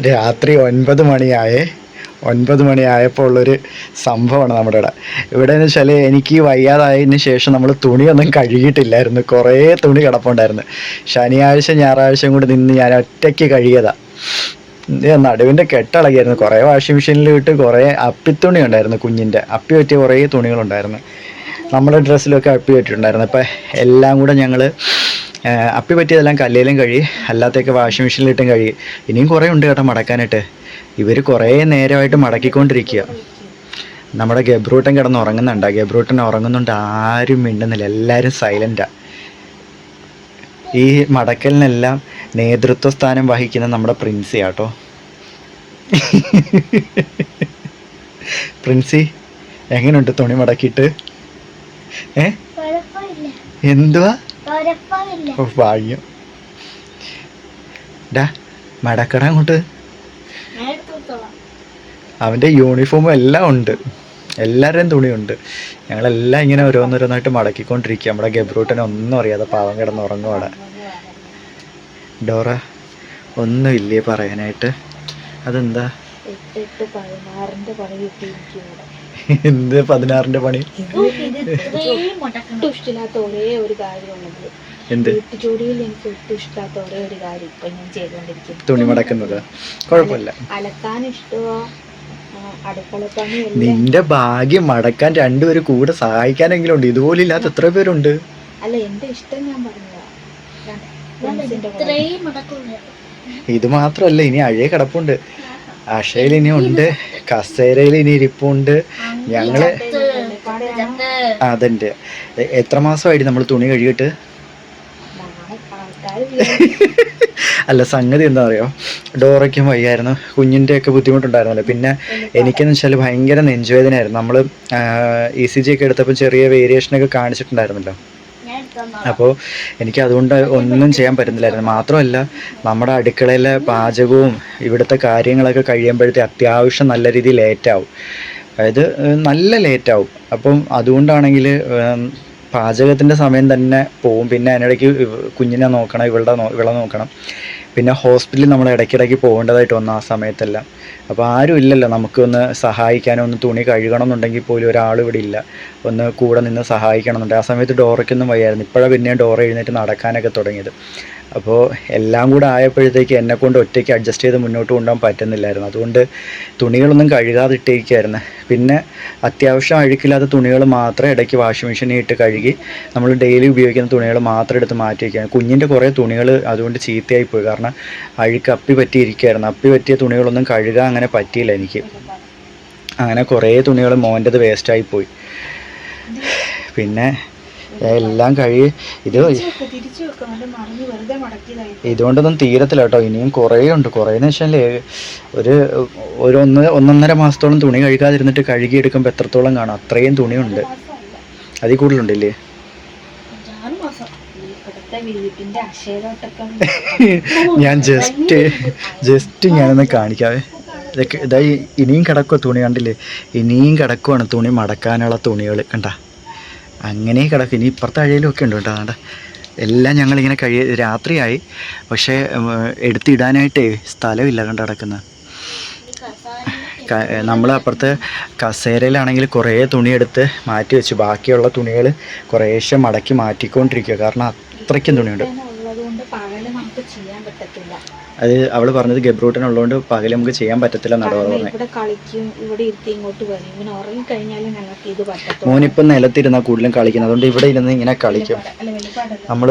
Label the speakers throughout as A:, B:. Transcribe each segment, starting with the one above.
A: രാത്രി ഒൻപത് മണിയായേ. ഒൻപത് മണിയായപ്പോൾ ഉള്ളൊരു സംഭവമാണ് നമ്മുടെ ഇവിടെ. ഇവിടെ എന്ന് വെച്ചാൽ എനിക്ക് വയ്യാതായതിന് ശേഷം നമ്മൾ തുണിയൊന്നും കഴുകിയിട്ടില്ലായിരുന്നു. കുറേ തുണി കിടപ്പുണ്ടായിരുന്നു. ശനിയാഴ്ച ഞായറാഴ്ചയും കൂടി നിന്ന് ഞാൻ ഒറ്റയ്ക്ക് കഴുകിയതാണ് നടുവിന്റെ കെട്ടിളകിയായിരുന്നു. കുറേ വാഷിംഗ് മെഷീനിൽ ഇട്ട് കുറേ അപ്പിത്തുണി ഉണ്ടായിരുന്നു കുഞ്ഞിന്റെ. അപ്പി പറ്റിയ കുറേ തുണികളുണ്ടായിരുന്നു. നമ്മുടെ ഡ്രസ്സിലൊക്കെ അപ്പി പറ്റിയിട്ടുണ്ടായിരുന്നു. അപ്പം എല്ലാം കൂടെ ഞങ്ങൾ അപ്പി പറ്റിയതെല്ലാം കല്ലിലും കഴി അല്ലാത്തൊക്കെ വാഷിംഗ് മെഷീനിലിട്ടും കഴി. ഇനിയും കുറേ ഉണ്ട് കേട്ടോ മടക്കാനായിട്ട് ഇവർ കുറേ നേരമായിട്ട് മടക്കിക്കൊണ്ടിരിക്കുക നമ്മുടെ ഗബ്രൂട്ടൻ കിടന്ന് ഉറങ്ങുന്നുണ്ട്. ഗബ്രൂട്ടൻ ഉറങ്ങുന്നുണ്ട് ആരും മിണ്ടുന്നില്ല. എല്ലാവരും സൈലന്റാ ഈ മടക്കലിനെല്ലാം നേതൃത്വ സ്ഥാനം വഹിക്കുന്ന നമ്മുടെ പ്രിൻസി ആട്ടോ പ്രിൻസി എങ്ങനെയുണ്ട് തുണി മടക്കിയിട്ട്? ഏ? എന്തുവാ? ഭാഗ്യം. ഡാ മടക്കട അങ്ങോട്ട്. അവന്റെ യൂണിഫോമും എല്ലാം ഉണ്ട്. എല്ലാവരുടെയും തുണിയുണ്ട്. ഞങ്ങളെല്ലാം ഇങ്ങനെ ഓരോന്നോരോന്നായിട്ട് മടക്കിക്കൊണ്ടിരിക്കുക. നമ്മുടെ ഗബ്രൂട്ടനെ ഒന്നും അറിയാതെ പാവം കിടന്ന് ഉറങ്ങുവാടെ ഡോറ ഒന്നും ഇല്ലേ പറയാനായിട്ട്? അതെന്താ?
B: എന്ത് പതിനാറിന്റെ
A: എന്ത് പതിനാറിന്റെ പണി?
B: ഒട്ടും ഇഷ്ടമില്ലാത്ത ഒരേ ഒരു കാര്യമുള്ളത്
A: എന്ത്?
B: എനിക്ക് ഒട്ടും ഇഷ്ടമില്ലാത്ത ഒരേ ഒരു കാര്യം ഇപ്പൊ ഞാൻ
A: തുണി മടക്കുന്നത്. കുഴപ്പമില്ല.
B: അലക്കാൻ ഇഷ്ടമോ
A: നിന്റെ ഭാഗ്യം മടക്കാൻ രണ്ടുപേരും കൂടെ സഹായിക്കാനെങ്കിലും ഉണ്ട് ഇതുപോലെ ഇല്ലാത്ത എത്ര പേരുണ്ട്?
B: അല്ല എന്റെ ഇഷ്ടം ഞാൻ പറഞ്ഞതാ.
A: ഇത് മാത്രമല്ല ഇനി അഴയെ കിടപ്പുണ്ട്. അഷയിൽ ഇനി ഉണ്ട് കസേരയിൽ ഇനി ഇരിപ്പുണ്ട്. ഞങ്ങൾ അതെന്റെ എത്ര മാസമായിട്ട് നമ്മൾ തുണി കഴുകിയിട്ട്? അല്ല സംഗതി എന്താ പറയുക ഡോറയ്ക്കും വയ്യായിരുന്നു. കുഞ്ഞിന്റെ ഒക്കെ ബുദ്ധിമുട്ടുണ്ടായിരുന്നല്ലോ. പിന്നെ എനിക്കെന്ന് വെച്ചാൽ ഭയങ്കര നെഞ്ചുവേദനയായിരുന്നു. നമ്മൾ ഇ സി ജി ഒക്കെ എടുത്തപ്പോൾ ചെറിയ വേരിയേഷനൊക്കെ കാണിച്ചിട്ടുണ്ടായിരുന്നല്ലോ. അപ്പോൾ എനിക്ക് അതുകൊണ്ട് ഒന്നും ചെയ്യാൻ പറ്റുന്നില്ലായിരുന്നു. മാത്രമല്ല നമ്മുടെ അടുക്കളയിലെ പാചകവും ഇവിടുത്തെ കാര്യങ്ങളൊക്കെ കഴിയുമ്പോഴത്തെ അത്യാവശ്യം നല്ല രീതിയിൽ ലേറ്റാവും. അതായത് നല്ല ലേറ്റാവും അപ്പം അതുകൊണ്ടാണെങ്കിൽ പാചകത്തിന്റെ സമയം തന്നെ പോവും. പിന്നെ അതിനിടയ്ക്ക് കുഞ്ഞിനെ നോക്കണം ഇവളുടെ ഇവളെ നോക്കണം. പിന്നെ ഹോസ്പിറ്റലിൽ നമ്മൾ ഇടയ്ക്കിടയ്ക്ക് പോകേണ്ടതായിട്ട് വന്നു ആ സമയത്തെല്ലാം. അപ്പോൾ ആരും ഇല്ലല്ലോ. നമുക്കൊന്ന് സഹായിക്കാനോ ഒന്ന് തുണി കഴുകണം എന്നുണ്ടെങ്കിൽ പോലും ഒരാൾ ഇവിടെ ഇല്ല. ഒന്ന് കൂടെ നിന്ന് സഹായിക്കണം എന്നുണ്ട് ആ സമയത്ത് ഡോറയ്ക്കൊന്നും വയ്യായിരുന്നു. ഇപ്പോഴാണ് പിന്നെ ഡോറ എഴുന്നേറ്റ് നടക്കാനൊക്കെ തുടങ്ങിയത്. അപ്പോൾ എല്ലാം കൂടെ ആയപ്പോഴത്തേക്ക് എന്നെ കൊണ്ട് ഒറ്റയ്ക്ക് അഡ്ജസ്റ്റ് ചെയ്ത് മുന്നോട്ട് കൊണ്ടുപോകാൻ പറ്റുന്നില്ലായിരുന്നു. അതുകൊണ്ട് തുണികളൊന്നും കഴുകാതെ ഇട്ടേക്കായിരുന്നു പിന്നെ അത്യാവശ്യം അഴുക്കില്ലാത്ത തുണികൾ മാത്രം ഇടയ്ക്ക് വാഷിംഗ് മെഷീനിൽ ഇട്ട് കഴുകി നമ്മൾ ഡെയിലി ഉപയോഗിക്കുന്ന തുണികൾ മാത്രം എടുത്ത് മാറ്റി വയ്ക്കുകയാണ്. കുഞ്ഞിന്റെ കുറേ തുണികൾ അതുകൊണ്ട് ചീത്തയായി പോയി. കാരണം അഴുക്ക് അപ്പി പറ്റിയിരിക്കുകയായിരുന്നു. അപ്പി പറ്റിയ തുണികളൊന്നും കഴുകാൻ അങ്ങനെ പറ്റിയില്ല എനിക്ക്. അങ്ങനെ കുറേ തുണികൾ മോന്റെത് വേസ്റ്റായി പോയി. പിന്നെ എല്ലാം കഴി ഇത് ഇതുകൊണ്ടൊന്നും തീരത്തില്ല കേട്ടോ. ഇനിയും കുറേ ഉണ്ട് കുറേന്ന് വെച്ചാൽ ഒരു ഒരു ഒന്ന് ഒന്നൊന്നര മാസത്തോളം തുണി കഴുകാതിരുന്നിട്ട് കഴുകിയെടുക്കുമ്പോൾ എത്രത്തോളം കാണാം. അത്രയും തുണിയുണ്ട്. അതിൽ കൂടുതലുണ്ടല്ലേ? ഞാൻ ജസ്റ്റ് ജസ്റ്റ് ഞാനൊന്ന് കാണിക്കാവേ. ഇതൊക്കെ ഇതായി ഇനിയും കിടക്കുക തുണി കണ്ടില്ലേ? ഇനിയും കിടക്കുവാണ് തുണി മടക്കാനുള്ള തുണികൾ. കണ്ട? അങ്ങനെ കിടക്കും. ഇനി ഇപ്പുറത്തെ അഴയിലും ഒക്കെ ഉണ്ട് കേട്ടോ. കണ്ട എല്ലാം ഞങ്ങളിങ്ങനെ കഴിയ രാത്രിയായി. പക്ഷേ എടുത്തിടാനായിട്ടേ സ്ഥലമില്ല കണ്ടടക്കുന്ന നമ്മൾ അപ്പുറത്ത് കസേരയിലാണെങ്കിൽ കുറേ തുണിയെടുത്ത് മാറ്റി വെച്ചു ബാക്കിയുള്ള തുണികൾ കുറേശ്ശെ മടക്കി മാറ്റിക്കൊണ്ടിരിക്കുക കാരണം അത്രയ്ക്കും തുണിയുണ്ട്
B: ഉള്ളത് കൊണ്ട് പകൽ നമുക്ക് ചെയ്യാൻ പറ്റത്തില്ല
A: അത് അവൾ പറഞ്ഞത് ഗബ്രൂട്ടനുള്ളതുകൊണ്ട് പകൽ നമുക്ക് ചെയ്യാൻ പറ്റത്തില്ല നടവ
B: പറ്റത്തുള്ളൂ.
A: മോനിപ്പം നിലത്തിരുന്ന കൂടുതലും കളിക്കുന്നത്. അതുകൊണ്ട് ഇവിടെ ഇരുന്ന് ഇങ്ങനെ കളിക്കും.
B: നമ്മൾ നില
A: നമ്മൾ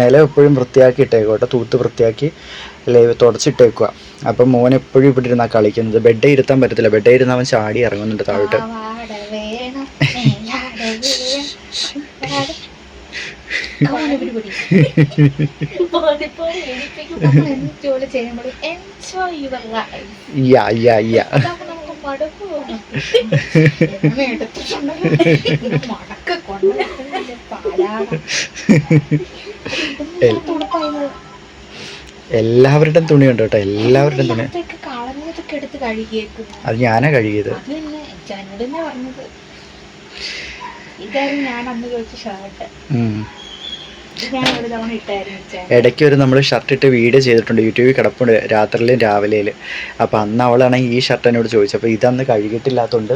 A: നിലം എപ്പോഴും വൃത്തിയാക്കി ഇട്ടേക്കോട്ടെ കേട്ടോ തൂത്ത് വൃത്തിയാക്കി അല്ലെ തുടച്ചിട്ടേക്കുക അപ്പം മോൻ എപ്പോഴും ഇവിടെ ഇരുന്നാണ് കളിക്കുന്നത്. ബെഡ് ഇരുത്താൻ പറ്റത്തില്ല. ബെഡ് ഇരുന്ന് അവൻ ചാടി ഇറങ്ങുന്നുണ്ട് താഴോട്ട്.
B: ജോലി ചെയ്യുമ്പോൾ എൻജോയ് യുവർ ലൈഫ്.
A: എല്ലാവരുടെയും തുണിയുണ്ട് കേട്ടോ എല്ലാവരുടെയും തുണി. അത് ഞാനാ കഴുകിയത്.
B: ഇതായിരുന്നു ഞാൻ അന്ന് ചോദിച്ച ഷർട്ട്
A: ഇടയ്ക്ക് ഒരു നമ്മൾ ഷർട്ട് ഇട്ട് വീഡിയോ ചെയ്തിട്ടുണ്ട്. യൂട്യൂബിൽ കിടപ്പുണ്ട്. രാത്രിയിലും രാവിലെയിൽ അപ്പോൾ അന്ന് അവളാണെങ്കിൽ ഈ ഷർട്ട് എന്നോട് ചോദിച്ചു അപ്പോൾ ഇതന്ന് കഴുകിയിട്ടില്ലാത്തതുകൊണ്ട്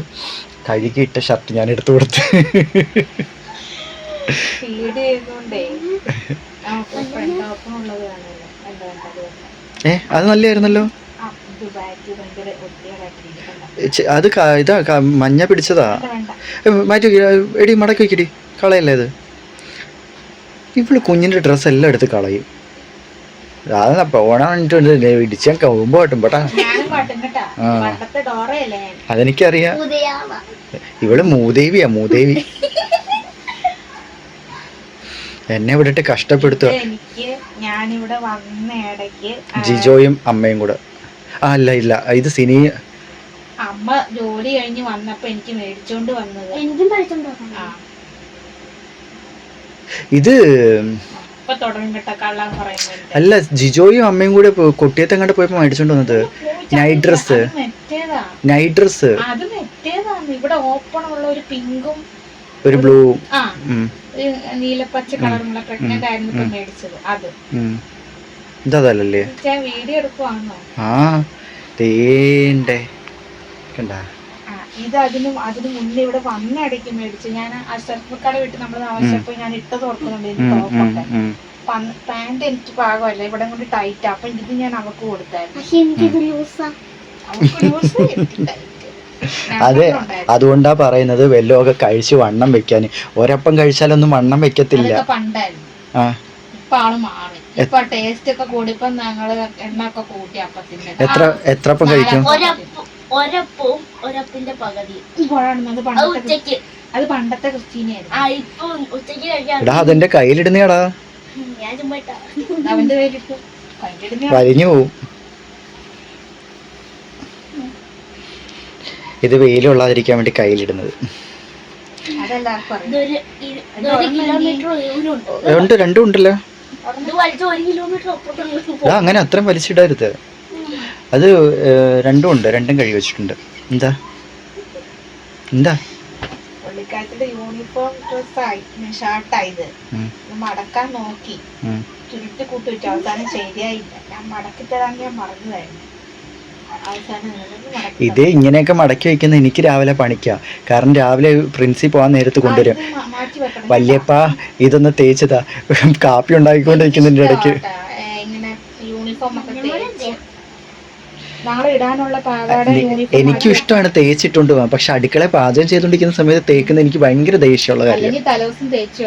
A: കഴുകിയിട്ട ഷർട്ട് ഞാൻ എടുത്തു കൊടുത്ത്. ഏ അത് നല്ലതായിരുന്നല്ലോ. അത് ഇതാ മഞ്ഞ പിടിച്ചതാ. മാറ്റി എടി മടക്കി വെക്കിടി കളയല്ലേ ഇത്? ഇവൾ കുഞ്ഞിന്റെ ഡ്രസ്സ് എല്ലാം എടുത്ത് കളയും. അതാ പോണിട്ടുണ്ട് ഇടിച്ചാൻ കവുമ്പോ കേട്ടും പെട്ടാ ആ.
B: ഞാൻ
A: അതെനിക്കറിയാം. ഇവൾ മൂദേവിയാ മൂദേവി എന്നെ വിട്ടിട്ട് കഷ്ടപ്പെടുത്തുക.
B: ഞാനിവിടെ വന്ന ഇടയ്ക്ക്
A: ജിജോയും അമ്മയും കൂടെ. ആ അല്ല ഇല്ല. ഇത് സിനി
B: അമ്മ ജോലി കഴിഞ്ഞ് വന്നപ്പോ എനിക്ക് മേടിച്ചോണ്ട് വന്നത്.
C: എനിക്കും പഠിച്ചോണ്ടോ
B: ആ.
A: ഇത് അല്ല ജിജോയും അമ്മയും കൂടെ കൊട്ടിയത്തെ കണ്ട് പോയപ്പോ മേടിച്ചോണ്ട് വന്നത്. നൈറ്റ്
B: ഡ്രസ്
A: നൈറ്റ്
B: ഡ്രസ് ഒരു
A: ബ്ലൂ
B: നീലപ്പച്ച കളറുള്ള പ്രഗ്നന്റ് ആയിരുന്നു മേടിച്ചത്. അത്.
A: ഇതല്ലേ
B: വീഡിയോ എടുക്കുവാണോ
A: ആ തേണ്ടേ കണ്ട?
B: ഇത് അതിനും അതിന് മുന്നേ ഇവിടെ വന്ന ഇടയ്ക്ക് മേടിച്ചു ഞാൻ അഷറഫക്കാടെ വീട്ടിൽ നമ്മൾ താമസിച്ചപ്പോ ഞാൻ ഇട്ടത് ഓർക്കുന്നുണ്ട് എനിക്ക് ടോപ്പൊക്കെ പാന്റ് എനിക്ക് പാകമല്ല ഇവിടെ കൊണ്ട് ടൈറ്റ് അപ്പൊ ഇത് ഞാൻ അവക്ക് കൊടുത്തായിരുന്നു.
A: അതെ അതുകൊണ്ടാ പറയുന്നത് വല്ലതൊക്കെ കഴിച്ച് വണ്ണം വെക്കാൻ ഒരപ്പം കഴിച്ചാലൊന്നും വണ്ണം വെക്കത്തില്ല.
B: അതൊക്കെ പണ്ടായിരുന്നു.
A: ആ.
B: ഇപ്പൊ ആൾ മാറി. ഇപ്പൊ ടേസ്റ്റ് ഒക്കെ കൂടിയപ്പോ ഞങ്ങൾ എണ്ണ ഒക്കെ കൂട്ടി അപ്പത്തിന്റെ
A: എത്ര എത്രപ്പം കഴിക്കും?
C: ഒരപ്പം ഒരപ്പവും ഒരപ്പിന്റെ പകുതി.
B: ഉച്ചയ്ക്ക് അത് പണ്ടത്തെ ക്രിസ്റ്റീനായിരുന്നു
C: ആ ഇപ്പൊ ഉച്ചയ്ക്ക് കഴിക്കാൻ
A: എടാ അതെന്റെ കയ്യിലിടുന്നേടാ
C: ഞാൻ ചുമ്മാ ഇട്ടാ.
B: അവന്റെ പേരിട്ടു
A: വലിഞ്ഞു പോവും. ഇത് വെയിലുള്ളാതിരിക്കാൻ വേണ്ടി കയ്യിലിടുന്നത്.
B: അതെല്ലാവർക്കും അറിയാം
C: ഇതൊരു ഇ- ഇതൊരു കിലോമീറ്റർ
A: ഉണ്ട് രണ്ടും ഉണ്ടല്ലോ.
C: ഇത് വലിച്ച ഒരു കിലോമീറ്റർ അപ്പുറത്തുള്ള
A: അങ്ങനെ അത്രയും വലിച്ചിടരുത്. അത് രണ്ടും ഉണ്ട്. രണ്ടും കഴുകി വെച്ചിട്ടുണ്ട്. എന്താ? എന്താ?
B: പുള്ളിക്കാരത്തിന്റെ യൂണിഫോം ഡ്രസ്സായി ഷർട്ടായത്
A: ഉം,
B: മടക്കാൻ നോക്കി. ചുരുട്ടി കൂട്ടി വെച്ചു. അവസാനം ശരിയായില്ല. ഞാൻ മടക്കി തരാൻ ഞാൻ മറന്നതായിരുന്നു
A: ഇത് ഇങ്ങനെയൊക്കെ മടക്കി വെക്കുന്ന എനിക്ക് രാവിലെ പണിക്കാം. കാരണം രാവിലെ പ്രിൻസി പോകാൻ നേരത്ത്. കൊണ്ടുവരും. വല്യപ്പ ഇതൊന്ന് തേച്ചതാ. കാപ്പി ഉണ്ടാക്കിക്കൊണ്ടിരിക്കുന്നതിന്റെ ഇടയ്ക്ക്.
B: യൂണിഫോം ഒക്കെ നാളെ ഇടാനുള്ള പാവാട
A: എനിക്കും ഇഷ്ടമാണ് തേച്ചിട്ടുണ്ട് പോകാൻ പക്ഷെ അടുക്കള പാചകം ചെയ്തുകൊണ്ടിരിക്കുന്ന സമയത്ത് തേക്കുന്ന എനിക്ക് ഭയങ്കര ദേഷ്യമുള്ള കാര്യം
B: തലേദിവസം തേച്ച്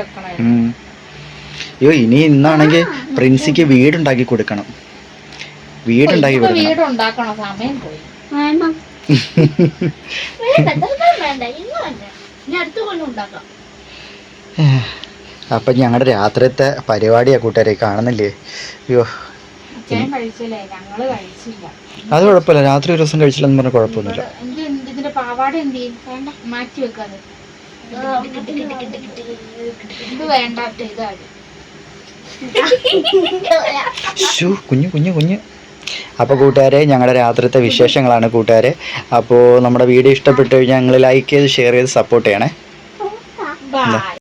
A: അയ്യോ ഇനി ഇന്നാണെങ്കിൽ പ്രിൻസിക്ക് വീടുണ്ടാക്കി കൊടുക്കണം. വീടുണ്ടാക്കി കൊടുക്കണം.
B: സമയം പോയി.
A: അപ്പം ഞങ്ങളുടെ രാത്രിത്തെ പരിപാടിയാ കൂട്ടുകാരെ കാണുന്നില്ലേ? അയ്യോ.
B: അച്ഛൻ കഴിച്ചില്ലേ? ഞങ്ങൾ കഴിച്ചില്ല.
A: അത് കുഴപ്പമില്ല. രാത്രി ഒരു ദിവസം കഴിച്ചില്ലെന്ന് പറഞ്ഞാൽ കുഴപ്പമൊന്നുമില്ല.
B: എന്ത് എന്ത് ഇതിന്റെ പാവാട എന്ത്? ചെയ്യും വേണ്ട മാറ്റി വെക്കാതെ ഇത് വേണ്ടാത്ത ഇതാണ്.
A: ശു കുഞ്ഞു കുഞ്ഞു കുഞ്ഞു. അപ്പോൾ കൂട്ടുകാരെ ഞങ്ങളുടെ രാത്രിത്തെ വിശേഷങ്ങളാണ് കൂട്ടുകാരെ. അപ്പോൾ നമ്മുടെ വീഡിയോ ഇഷ്ടപ്പെട്ടു കഴിഞ്ഞാൽ ഞങ്ങൾ ലൈക്ക് ചെയ്ത് ഷെയർ ചെയ്ത് സപ്പോർട്ട് ചെയ്യണേ.